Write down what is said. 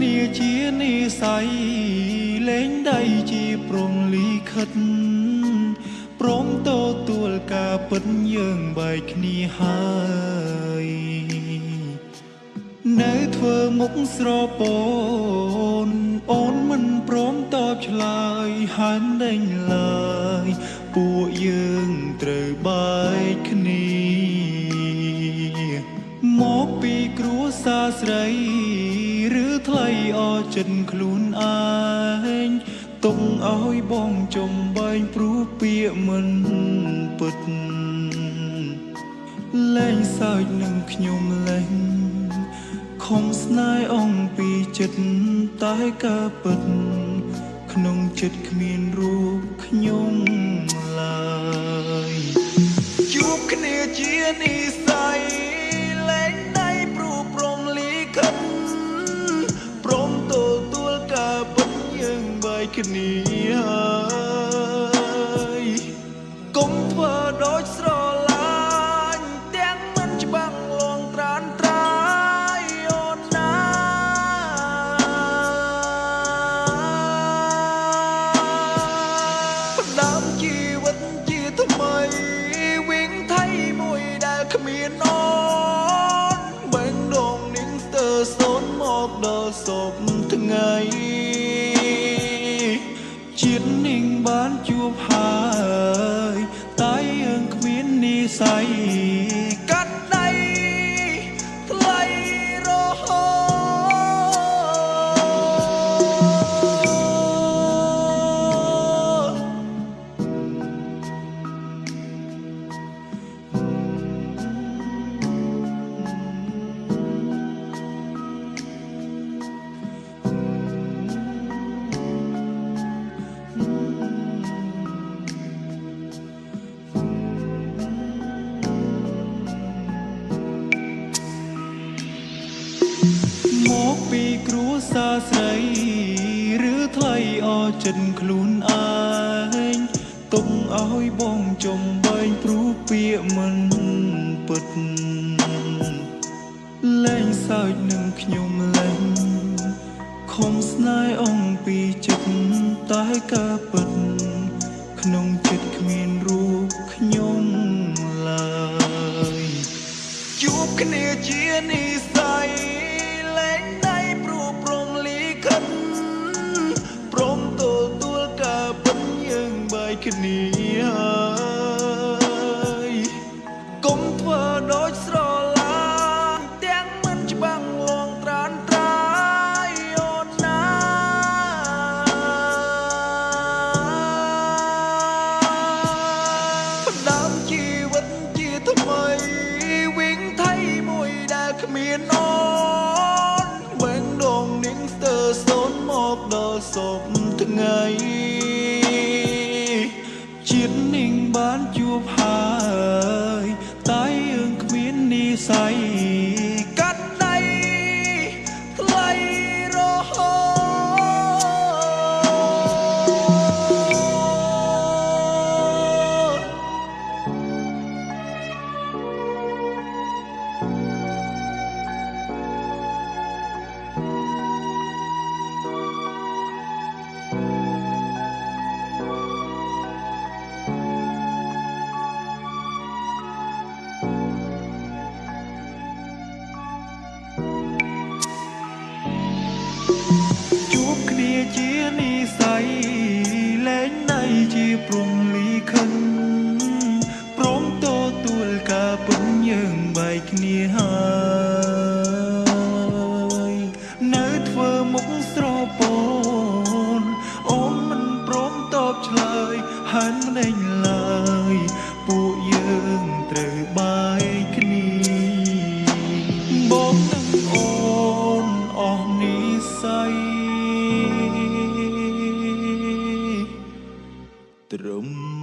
គ្នាជានិស័យលែងដៃជាប្រងលីខិតព្រមទទួលការពិតយើងបែកគ្នាហើយនៅធ្វើមុខស្រពោនអូនមិនព្រមតបឆ្លើយហានដេញឡើយពួកយើងត្រូវបែកគ្នាមក ថ្លៃអចិនខ្លួនឯងទុកឲ្យបងចំបែងព្រោះពាក្យមិនពិតលែងសើចនឹងខ្ញុំលែងខំស្នេហ៍អងពីចិត្តតែការពិតក្នុងចិត្តគ្មានរូបខ្ញុំ បែ និ ថ្លៃអចិនខ្លួនឯងទុកឲ្យបងចំបែងព្រោះពាក្យមិនពិតលែងសើចនឹងខ្ញុំលែងខំស្នេហ៍អងពីចិត្តតែការពិតក្នុងចិត្តគ្មានរូ ដល់សពថ្ងៃ ជួបគ្នាជានិស័យលែងណៃជាព្រំលីខិនព្រមទទួលការពិតយើងបែកគ្នាហើយនៅធ្វើមុខស្រពោនអូនមិនព្រមតបឆ្លើយហានមិនដេញឡើយ ត្រឹមនឹង